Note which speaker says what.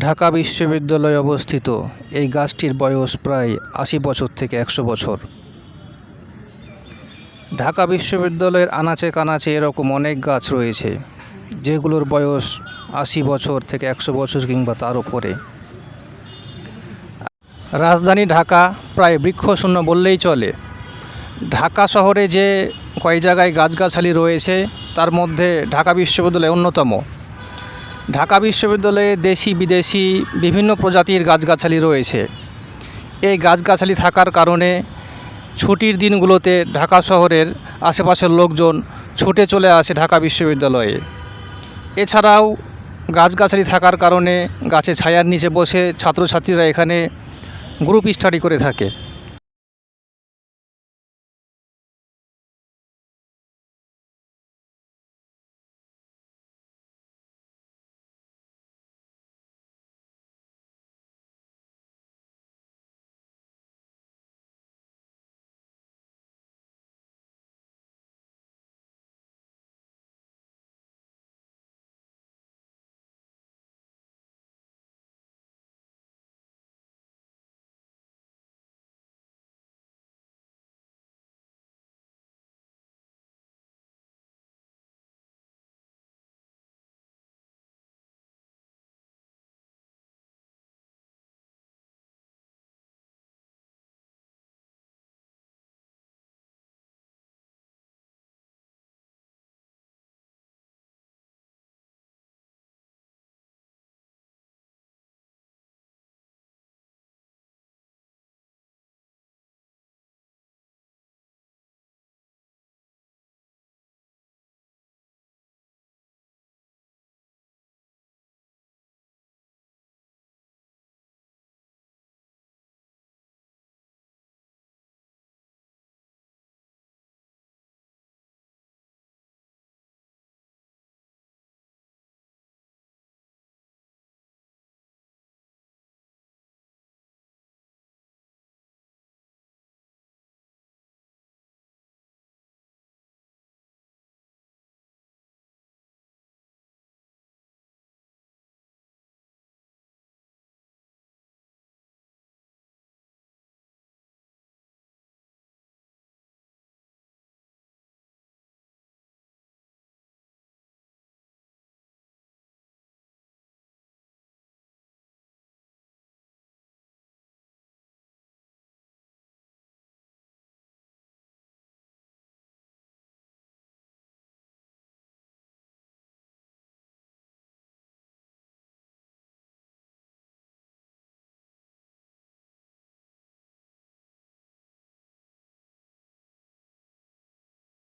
Speaker 1: ঢাকা বিশ্ববিদ্যালয়ে অবস্থিত। এই গাছটির বয়স প্রায় আশি বছর থেকে একশো বছর। ঢাকা বিশ্ববিদ্যালয়ের আনাচে কানাচে এরকম অনেক গাছ রয়েছে, যেগুলোর বয়স আশি বছর থেকে একশো বছর কিংবা তার উপরে। রাজধানী ঢাকা প্রায় বৃক্ষশূন্য বললেই চলে। ঢাকা শহরে যে কয় জায়গায় গাছগাছালি রয়েছে, তার মধ্যে ঢাকা বিশ্ববিদ্যালয় অন্যতম। ঢাকা বিশ্ববিদ্যালয়ে দেশি বিদেশি বিভিন্ন প্রজাতির গাছগাছালি রয়েছে। এই গাছগাছালি থাকার কারণে ছুটির দিনগুলোতে ঢাকা শহরের আশেপাশের লোকজন ছুটে চলে আসে ঢাকা বিশ্ববিদ্যালয়ে। এছাড়াও গাছগাছালি থাকার কারণে গাছে ছায়ার নিচে বসে ছাত্রছাত্রীরা এখানে গ্রুপ স্টাডি করে থাকে।